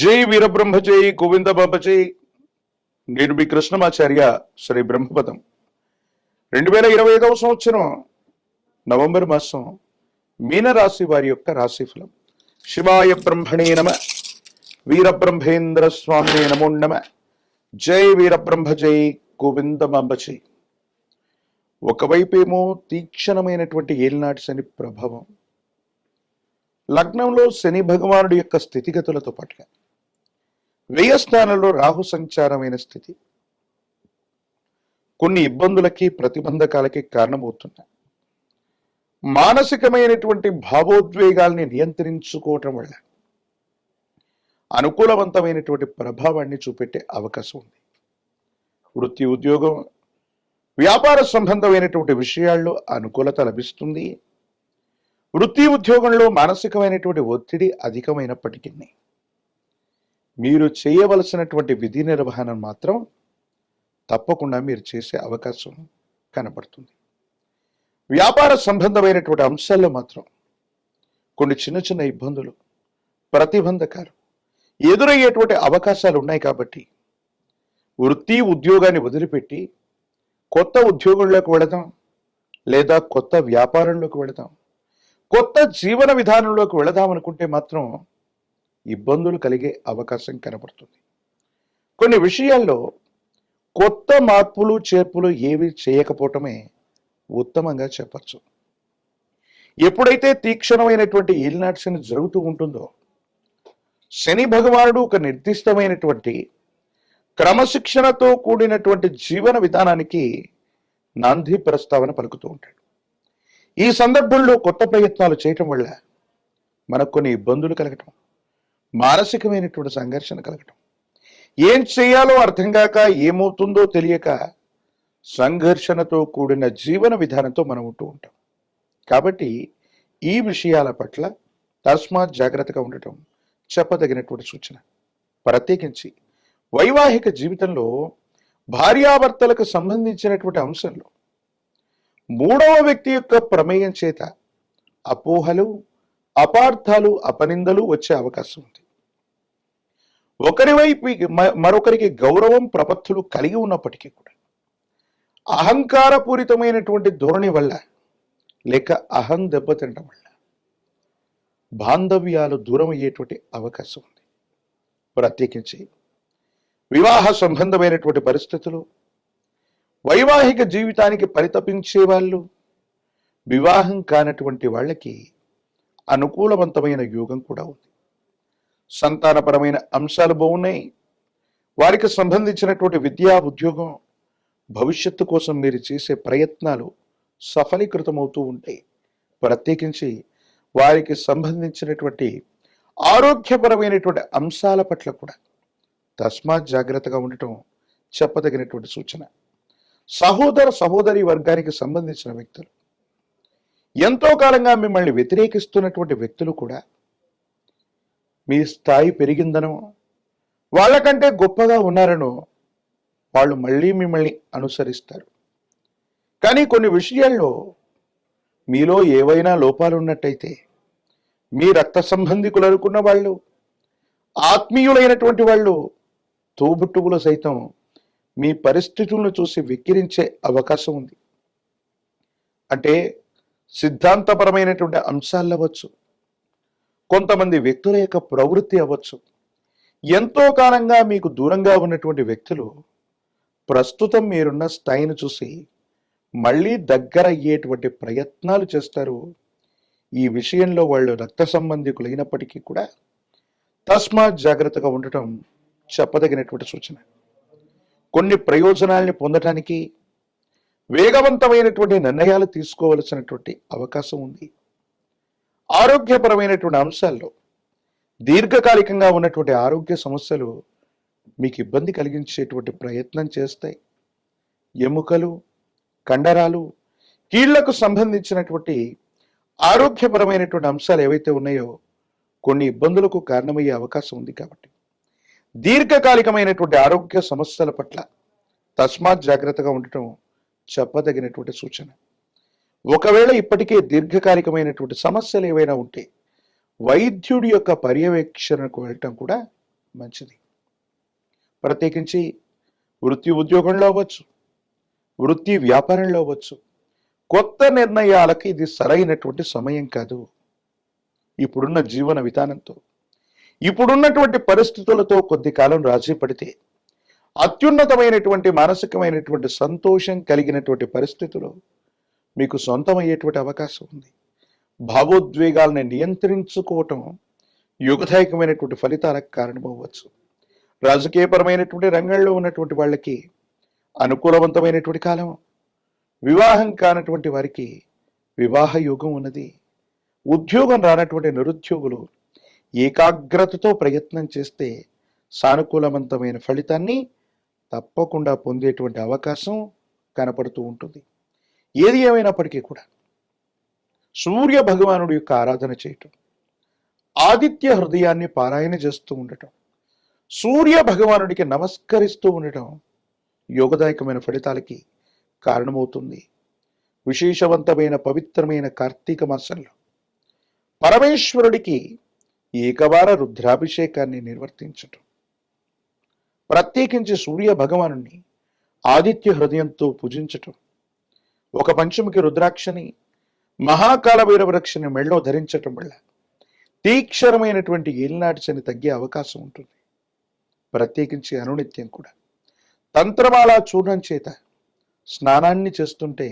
జై వీరబ్రహ్మచేయి గోవింద బాబచేయి నేను మీ కృష్ణమాచార్య శ్రీ బ్రహ్మపదం. రెండు వేల ఇరవై ఐదవ సంవత్సరం నవంబర్ మాసం మీనరాశి వారి యొక్క రాశిఫలం. శివాయ బ్రహ్మణే నమ వీరబ్రహ్మేంద్ర స్వామినే నమో నమ. జై వీరబ్రహ్మజై గోవింద గోవిందమాంబ ఒకవైపేమో తీక్షణమైనటువంటి ఏలినాటి శని ప్రభావం. లగ్నంలో శని భగవానుడి యొక్క స్థితిగతులతో పాటుగా వ్యయ స్థానంలో రాహు సంచారమైన స్థితి. కొన్ని ఇబ్బందులకి ప్రతిబంధకాలకి కారణమవుతున్నాయి. మానసికమైనటువంటి భావోద్వేగాల్ని నియంత్రించుకోవటం వల్ల అనుకూలవంతమైనటువంటి ప్రభావాన్ని చూపెట్టే అవకాశం ఉంది. వృత్తి ఉద్యోగం వ్యాపార సంబంధమైనటువంటి విషయాల్లో అనుకూలత లభిస్తుంది. వృత్తి ఉద్యోగంలో మానసికమైనటువంటి ఒత్తిడి అధికమైనప్పటికీ మీరు చేయవలసినటువంటి విధి నిర్వహణ మాత్రం తప్పకుండా మీరు చేసే అవకాశం కనబడుతుంది. వ్యాపార సంబంధమైనటువంటి అంశాల్లో మాత్రం కొన్ని చిన్న చిన్న ఇబ్బందులు ప్రతిబంధకాలు ఎదురయ్యేటువంటి అవకాశాలు ఉన్నాయి కాబట్టి వృత్తి ఉద్యోగాన్ని వదిలిపెట్టి కొత్త ఉద్యోగంలోకి వెళదాం లేదా కొత్త వ్యాపారంలోకి వెళదాం కొత్త జీవన విధానంలోకి వెళదాం అనుకుంటే మాత్రం ఇబ్బందులు కలిగే అవకాశం కనబడుతుంది కొన్ని విషయాల్లో కొత్త మార్పులు చేర్పులు ఏవి చేయకపోవటమే ఉత్తమంగా చెప్పచ్చు. ఎప్పుడైతే తీక్షణమైనటువంటి ఈల్నాటి జరుగుతూ ఉంటుందో శని భగవానుడు ఒక నిర్దిష్టమైనటువంటి క్రమశిక్షణతో కూడినటువంటి జీవన విధానానికి నాంది ప్రస్తావన పలుకుతూ ఉంటాడు. ఈ సందర్భంలో కొత్త ప్రయత్నాలు చేయటం వల్ల మనకు కొన్ని ఇబ్బందులు కలగటం మానసికమైనటువంటి సంఘర్షణ కలగటం. ఏం చేయాలో అర్థం కాక ఏమవుతుందో తెలియక సంఘర్షణతో కూడిన జీవన విధానంతో మనం ఉంటూ ఉంటాం. కాబట్టి ఈ విషయాల పట్ల తస్మాత్ జాగ్రత్తగా ఉండటం చెప్పదగినటువంటి సూచన. ప్రత్యేకించి వైవాహిక జీవితంలో భార్యాభర్తలకు సంబంధించినటువంటి అంశంలో మూడవ వ్యక్తి యొక్క ప్రమేయం చేత అపోహలు అపార్థాలు అపనిందలు వచ్చే అవకాశం ఉంది. ఒకరి వైపు మరొకరికి గౌరవం ప్రపత్తులు కలిగి ఉన్నప్పటికీ కూడా అహంకారపూరితమైనటువంటి ధోరణి వల్ల లేక అహం దెబ్బతినడం వల్ల బాంధవ్యాలు దూరం అయ్యేటువంటి అవకాశం ఉంది. ప్రత్యేకించి వివాహ సంబంధమైనటువంటి పరిస్థితులు వైవాహిక జీవితానికి పరితపించే వాళ్ళు వివాహం కానటువంటి వాళ్ళకి అనుకూలవంతమైన యోగం కూడా ఉంది. సంతానపరమైన అంశాలు బాగున్నాయి. వారికి సంబంధించినటువంటి విద్యా ఉద్యోగం భవిష్యత్తు కోసం మీరు చేసే ప్రయత్నాలు సఫలీకృతమవుతూ ఉంటాయి. ప్రత్యేకించి వారికి సంబంధించినటువంటి ఆరోగ్యపరమైనటువంటి అంశాల పట్ల కూడా తస్మాత్ జాగ్రత్తగా ఉండటం చెప్పదగినటువంటి సూచన. సహోదర సహోదరి వర్గానికి సంబంధించిన వ్యక్తులు. ఎంతో కాలంగా మిమ్మల్ని వ్యతిరేకిస్తున్నటువంటి వ్యక్తులు కూడా మీ స్థాయి పెరిగిందనో వాళ్ళకంటే గొప్పగా ఉన్నారనో వాళ్ళు మళ్ళీ మిమ్మల్ని అనుసరిస్తారు. కానీ కొన్ని విషయాల్లో మీలో ఏవైనా లోపాలు ఉన్నట్టయితే మీ రక్త సంబంధికులు అనుకున్న వాళ్ళు ఆత్మీయులైనటువంటి వాళ్ళు తోబుట్టువులు సైతం మీ పరిస్థితులను చూసి వెక్కిరించే అవకాశం ఉంది. అంటే సిద్ధాంతపరమైనటువంటి అంశాలు అవ్వచ్చు. కొంతమంది వ్యక్తుల యొక్క ప్రవృత్తి అవ్వచ్చు. ఎంతో కాలంగా మీకు దూరంగా ఉన్నటువంటి వ్యక్తులు ప్రస్తుతం మీరున్న స్థాయిని చూసి మళ్ళీ దగ్గర అయ్యేటువంటి ప్రయత్నాలు చేస్తారు. ఈ విషయంలో వాళ్ళు రక్త సంబంధికులైనప్పటికీ కూడా తస్మాత్ జాగ్రత్తగా ఉండటం చెప్పదగినటువంటి సూచన. కొన్ని ప్రయోజనాల్ని పొందటానికి వేగవంతమైనటువంటి నిర్ణయాలు తీసుకోవలసినటువంటి అవకాశం ఉంది. ఆరోగ్యపరమైనటువంటి అంశాల్లో దీర్ఘకాలికంగా ఉన్నటువంటి ఆరోగ్య సమస్యలు మీకు ఇబ్బంది కలిగించేటువంటి ప్రయత్నం చేస్తాయి. ఎముకలు కండరాలు కీళ్ళకు సంబంధించినటువంటి ఆరోగ్యపరమైనటువంటి అంశాలు ఏవైతే ఉన్నాయో కొన్ని ఇబ్బందులకు కారణమయ్యే అవకాశం ఉంది కాబట్టి. దీర్ఘకాలికమైనటువంటి ఆరోగ్య సమస్యల పట్ల తస్మాత్ జాగ్రత్తగా ఉండటం చెప్పదగినటువంటి సూచన. ఒకవేళ ఇప్పటికే దీర్ఘకాలికమైనటువంటి సమస్యలు ఏవైనా ఉంటే వైద్యుడి యొక్క పర్యవేక్షణకు వెళ్ళటం కూడా మంచిది. ప్రత్యేకించి వృత్తి ఉద్యోగంలో అవ్వచ్చు వృత్తి వ్యాపారంలో అవ్వచ్చు కొత్త నిర్ణయాలకు ఇది సరైనటువంటి సమయం కాదు. ఇప్పుడున్న జీవన విధానంతో ఇప్పుడున్నటువంటి పరిస్థితులతో కొద్ది కాలం రాజీ పడితే అత్యున్నతమైనటువంటి మానసికమైనటువంటి సంతోషం కలిగినటువంటి పరిస్థితులు మీకు సొంతమయ్యేటువంటి అవకాశం ఉంది. భావోద్వేగాలను నియంత్రించుకోవటం యుగదాయకమైనటువంటి ఫలితాలకు కారణమవ్వచ్చు రాజకీయపరమైనటువంటి రంగంలో ఉన్నటువంటి వాళ్ళకి అనుకూలవంతమైనటువంటి కాలం వివాహం కానటువంటి వారికి వివాహ యోగం ఉన్నది. ఉద్యోగం రానటువంటి నిరుద్యోగులు ఏకాగ్రతతో ప్రయత్నం చేస్తే సానుకూలవంతమైన ఫలితాన్ని తప్పకుండా పొందేటువంటి అవకాశం కనపడుతూ ఉంటుంది. ఏది ఏమైనప్పటికీ కూడా సూర్య భగవానుడి యొక్క ఆరాధన చేయటం ఆదిత్య హృదయాన్ని పారాయణ చేస్తూ ఉండటం సూర్య భగవానుడికి నమస్కరిస్తూ ఉండటం యోగదాయకమైన ఫలితాలకి కారణమవుతుంది. విశేషవంతమైన పవిత్రమైన కార్తీక మాసంలో పరమేశ్వరుడికి ఏకవార రుద్రాభిషేకాన్ని నిర్వర్తించటం ప్రత్యేకించి సూర్య భగవాను ఆదిత్య హృదయంతో పూజించటం ఒక పంచముకి రుద్రాక్షని మహాకాల వీరవృక్షని మెళ్ళో ధరించటం వల్ల తీక్షణమైనటువంటి ఏలినాటిచని తగ్గే అవకాశం ఉంటుంది. ప్రత్యేకించి అనునిత్యం కూడా. తంత్రమాల చూడడం చేత స్నానాన్ని చేస్తుంటే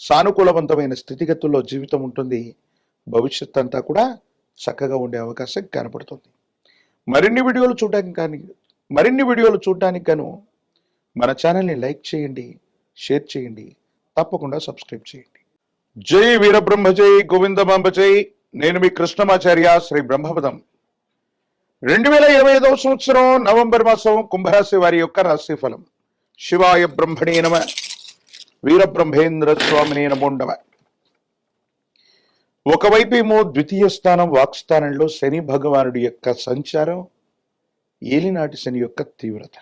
సానుకూలవంతమైన స్థితిగతుల్లో జీవితం ఉంటుంది. భవిష్యత్ అంతా కూడా చక్కగా ఉండే అవకాశం కనపడుతుంది. మరిన్ని వీడియోలు చూడడానికి కానీ మరిన్ని వీడియోలు చూడడానికి గాను మన ఛానల్ని లైక్ చేయండి షేర్ చేయండి. తప్పకుండా సబ్స్క్రైబ్ చేయండి. జై వీరబ్రహ్మ జై గోవిందమాంబ జై. నేను మీ కృష్ణమాచార్య శ్రీ బ్రహ్మపదం. రెండు వేల ఇరవై ఐదవ సంవత్సరం నవంబర్ మాసం కుంభరాశి వారి యొక్క రాశి ఫలం శివాయ బ్రహ్మణే నమ. వీరబ్రహ్మేంద్ర స్వామిని నమోండవ ఒకవైపేమో ద్వితీయ స్థానం వాక్స్థానంలో శని భగవానుడి యొక్క సంచారం ఏలినాటి శని యొక్క తీవ్రత.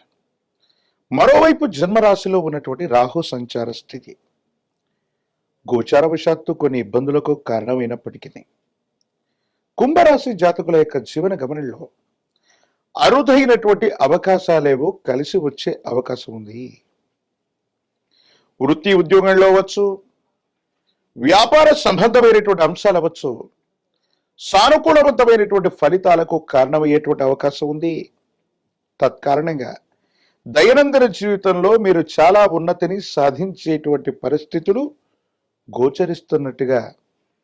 మరోవైపు జన్మరాశిలో ఉన్నటువంటి రాహు సంచార స్థితి. గోచారవశాత్తు కొన్ని ఇబ్బందులకు కారణమైనప్పటికీ కుంభరాశి జాతకుల యొక్క జీవన గమనంలో అరుదైనటువంటి అవకాశాలేవో కలిసి వచ్చే అవకాశం ఉంది. వృత్తి ఉద్యోగంలో అవ్వచ్చు వ్యాపార సంబంధమైనటువంటి అంశాలు అవ్వచ్చు సానుకూలవంతమైనటువంటి ఫలితాలకు కారణమయ్యేటువంటి అవకాశం ఉంది. తత్కారణంగా దైనందిన జీవితంలో మీరు చాలా ఉన్నతిని సాధించేటువంటి పరిస్థితులు గోచరిస్తున్నట్టుగా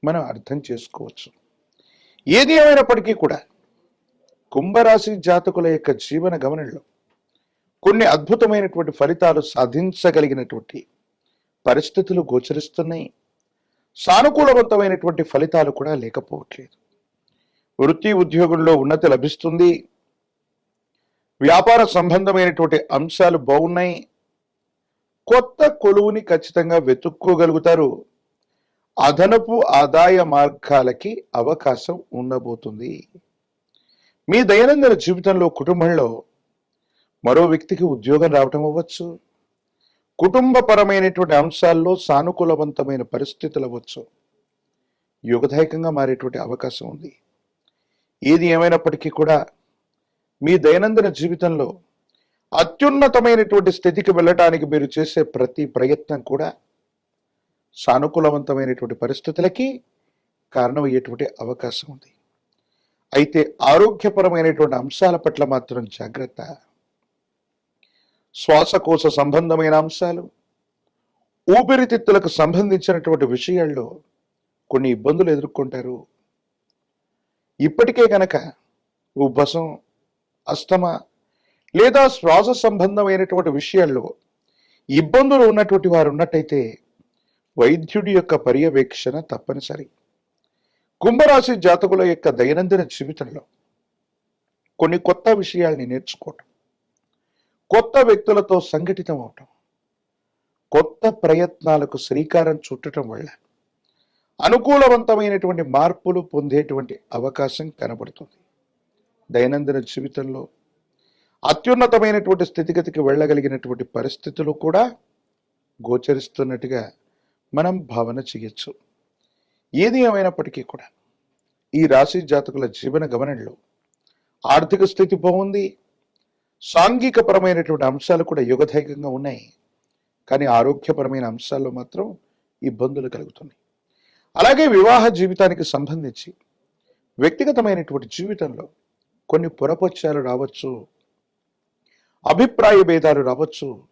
మనం అర్థం చేసుకోవచ్చు. ఏది ఏమైనప్పటికీ కూడా కుంభరాశి జాతకుల యొక్క జీవన గమనంలో కొన్ని అద్భుతమైనటువంటి ఫలితాలు సాధించగలిగినటువంటి పరిస్థితులు గోచరిస్తున్నాయి. సానుకూలవంతమైనటువంటి ఫలితాలు కూడా లేకపోవట్లేదు. వృత్తి ఉద్యోగంలో ఉన్నతి లభిస్తుంది. వ్యాపార సంబంధమైనటువంటి అంశాలు బాగున్నాయి. కొత్త కొలువుని ఖచ్చితంగా వెతుక్కోగలుగుతారు. అదనపు ఆదాయ మార్గాలకి అవకాశం ఉండబోతుంది. మీ దైనందిన జీవితంలో కుటుంబంలో మరో వ్యక్తికి ఉద్యోగం రావటం అవ్వచ్చు. కుటుంబపరమైనటువంటి అంశాల్లో సానుకూలవంతమైన పరిస్థితులు అవ్వచ్చు. యుగదాయకంగా మారేటువంటి అవకాశం ఉంది. ఏది ఏమైనప్పటికీ కూడా మీ దైనందిన జీవితంలో అత్యున్నతమైనటువంటి స్థితికి వెళ్ళటానికి మీరు చేసే ప్రతి ప్రయత్నం కూడా సానుకూలవంతమైనటువంటి పరిస్థితులకి కారణమయ్యేటువంటి అవకాశం ఉంది. అయితే ఆరోగ్యపరమైనటువంటి అంశాల పట్ల మాత్రం జాగ్రత్త. శ్వాసకోశ సంబంధమైన అంశాలు ఊపిరితిత్తులకు సంబంధించినటువంటి విషయాల్లో కొన్ని ఇబ్బందులు ఎదుర్కొంటారు. ఇప్పటికే గనక ఉబ్బసం అస్తమ లేదా శ్వాస సంబంధమైనటువంటి విషయాల్లో ఇబ్బందులు ఉన్నటువంటి వారు ఉన్నట్టయితే వైద్యుడి యొక్క పర్యవేక్షణ తప్పనిసరి. కుంభరాశి జాతకుల యొక్క దైనందిన జీవితంలో కొన్ని కొత్త విషయాల్ని నేర్చుకోవటం కొత్త వ్యక్తులతో సంఘటితం అవటం కొత్త ప్రయత్నాలకు శ్రీకారం చుట్టడం వల్ల అనుకూలవంతమైనటువంటి మార్పులు పొందేటువంటి అవకాశం కనబడుతుంది. దైనందిన జీవితంలో అత్యున్నతమైనటువంటి స్థితిగతికి వెళ్ళగలిగినటువంటి పరిస్థితులు కూడా గోచరిస్తున్నట్టుగా మనం భావన చేయొచ్చు. ఏది ఏమైనప్పటికీ కూడా ఈ రాశి జాతకుల జీవన గమనంలో ఆర్థిక స్థితి బాగుంది. సాంఘికపరమైనటువంటి అంశాలు కూడా యుగధైకంగా ఉన్నాయి. కానీ ఆరోగ్యపరమైన అంశాల్లో మాత్రం ఇబ్బందులు కలుగుతున్నాయి. అలాగే వివాహ జీవితానికి సంబంధించి వ్యక్తిగతమైనటువంటి జీవితంలో కొన్ని పొరపచ్చాలు రావచ్చు. అభిప్రాయ భేదాలు రావచ్చు.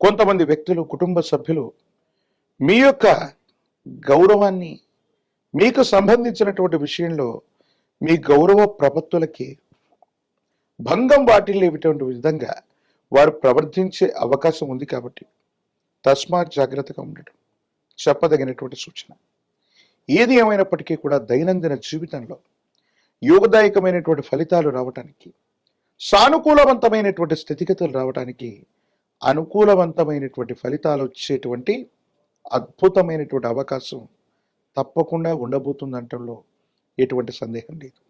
కొంతమంది వ్యక్తులు కుటుంబ సభ్యులు మీ యొక్క గౌరవాన్ని మీకు సంబంధించినటువంటి విషయంలో మీ గౌరవ ప్రపత్తులకి భంగం వాటిల్లేటువంటి విధంగా వారు ప్రవర్తించే అవకాశం ఉంది కాబట్టి తస్మాత్ జాగ్రత్తగా ఉండడం చెప్పదగినటువంటి సూచన. ఏది ఏమైనప్పటికీ కూడా దైనందిన జీవితంలో యోగదాయకమైనటువంటి ఫలితాలు రావటానికి సానుకూలవంతమైనటువంటి స్థితిగతులు రావటానికి అనుకూలవంతమైనటువంటి ఫలితాలు వచ్చేటువంటి అద్భుతమైనటువంటి అవకాశం తప్పకుండా ఉండబోతుందంటంలో ఎటువంటి సందేహం లేదు.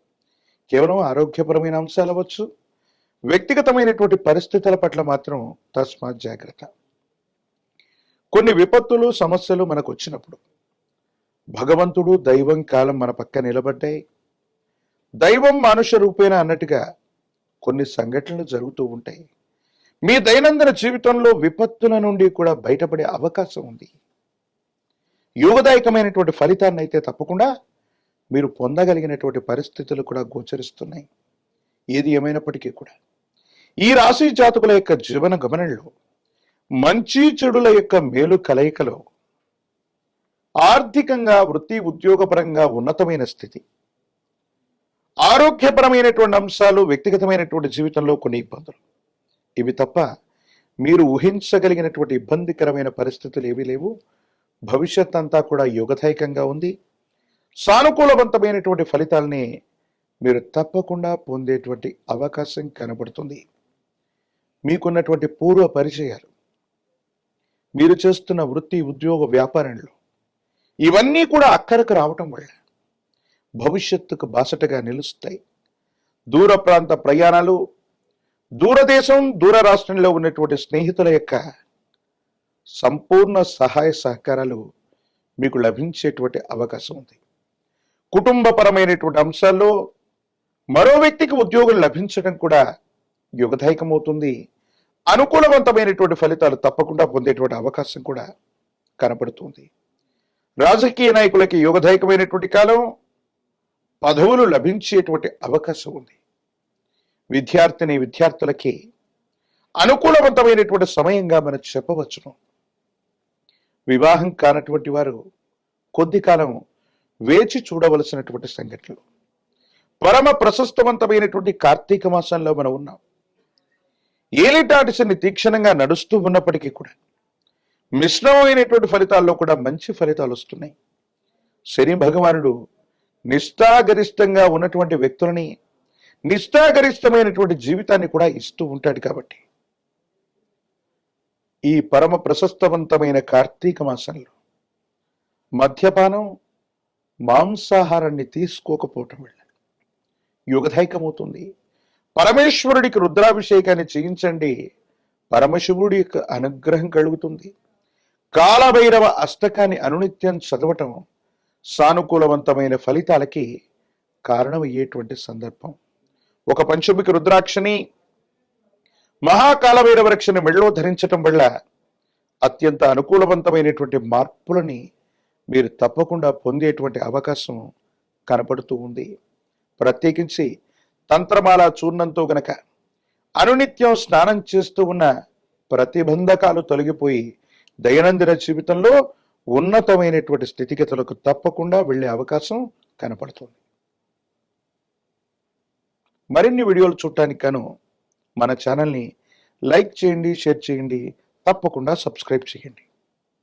కేవలం ఆరోగ్యపరమైన అంశాలు అవ్వచ్చు వ్యక్తిగతమైనటువంటి పరిస్థితుల పట్ల మాత్రం తస్మాత్ జాగ్రత్త. కొన్ని విపత్తులు సమస్యలు మనకు వచ్చినప్పుడు భగవంతుడు దైవం కాలం మన పక్క నిలబడ్డాయి. దైవం మానుష రూపేణ అన్నట్టుగా కొన్ని సంఘటనలు జరుగుతూ ఉంటాయి. మీ దైనందిన జీవితంలో విపత్తుల నుండి కూడా బయటపడే అవకాశం ఉంది. యోగదాయకమైనటువంటి ఫలితాన్ని అయితే తప్పకుండా మీరు పొందగలిగినటువంటి పరిస్థితులు కూడా గోచరిస్తున్నాయి. ఏది ఏమైనప్పటికీ కూడా. ఈ రాశి జాతకుల యొక్క జీవన గమనంలో మంచి చెడుల యొక్క మేలు కలయికలో ఆర్థికంగా వృత్తి ఉద్యోగపరంగా ఉన్నతమైన స్థితి. ఆరోగ్యపరమైనటువంటి అంశాలు వ్యక్తిగతమైనటువంటి జీవితంలో కొన్ని ఇబ్బందులు. ఇవి తప్ప మీరు ఊహించగలిగినటువంటి ఇబ్బందికరమైన పరిస్థితులు ఏవీ లేవు. భవిష్యత్ అంతా కూడా యోగదాయకంగా ఉంది. సానుకూలవంతమైనటువంటి ఫలితాల్ని మీరు తప్పకుండా పొందేటువంటి అవకాశం కనబడుతుంది. మీకున్నటువంటి పూర్వ పరిచయాలు మీరు చేస్తున్న వృత్తి ఉద్యోగ వ్యాపారంలో ఇవన్నీ కూడా అక్కడికి రావటం వల్ల భవిష్యత్తుకు బాసటగా నిలుస్తాయి. దూర ప్రాంత ప్రయాణాలు దూరదేశం దూర రాష్ట్రంలో ఉన్నటువంటి స్నేహితుల యొక్క సంపూర్ణ సహాయ సహకారాలు మీకు లభించేటువంటి అవకాశం ఉంది. కుటుంబపరమైనటువంటి అంశాల్లో మరో వ్యక్తికి ఉద్యోగం లభించడం కూడా యుగదాయకమవుతుంది. అనుకూలవంతమైనటువంటి ఫలితాలు తప్పకుండా పొందేటువంటి అవకాశం కూడా కనపడుతుంది. రాజకీయ నాయకులకి యోగదాయకమైనటువంటి కాలం పదవులు లభించేటువంటి అవకాశం ఉంది. విద్యార్థిని విద్యార్థులకి అనుకూలవంతమైనటువంటి సమయంగా మనం చెప్పవచ్చును. వివాహం కానటువంటి వారు కొద్ది కాలం వేచి చూడవలసినటువంటి సంఘటనలు. పరమ ప్రశస్తవంతమైనటువంటి కార్తీక మాసంలో మనం ఉన్నాం. ఏలేటాటిశని తీక్షణంగా నడుస్తూ ఉన్నప్పటికీ కూడా మిశ్రమమైనటువంటి ఫలితాల్లో కూడా మంచి ఫలితాలు వస్తున్నాయి. శని భగవానుడు నిష్ఠాగరిష్టంగా ఉన్నటువంటి వ్యక్తులని నిష్ఠాగరిష్టమైనటువంటి జీవితాన్ని కూడా ఇస్తూ ఉంటాడు కాబట్టి ఈ పరమ ప్రశస్తవంతమైన కార్తీక మాసంలో మద్యపానం మాంసాహారాన్ని తీసుకోకపోవటం వల్ల యుగదాయకమవుతుంది. పరమేశ్వరుడికి రుద్రాభిషేకాన్ని చేయించండి. పరమశివుడి యొక్క అనుగ్రహం కలుగుతుంది. కాలభైరవ అష్టకాన్ని అనునిత్యం చదవటం సానుకూలవంతమైన ఫలితాలకి కారణమయ్యేటువంటి సందర్భం. ఒక పంచమికి రుద్రాక్షని మహాకాల రక్షని మెళ్ళో ధరించటం వల్ల అత్యంత అనుకూలవంతమైనటువంటి మార్పులని మీరు తప్పకుండా పొందేటువంటి అవకాశం కనపడుతూ ఉంది. ప్రత్యేకించి తంత్రమాల చూర్ణంతో గనక అనునిత్యం స్నానం చేస్తూ ఉన్న ప్రతిబంధకాలు తొలగిపోయి దైనందిన జీవితంలో ఉన్నతమైనటువంటి స్థితిగతులకు తప్పకుండా వెళ్ళే అవకాశం కనపడుతుంది. మరిన్ని వీడియోలు చూడటానికి గాను మన ఛానల్ని లైక్ చేయండి షేర్ చేయండి తప్పకుండా సబ్స్క్రైబ్ చేయండి.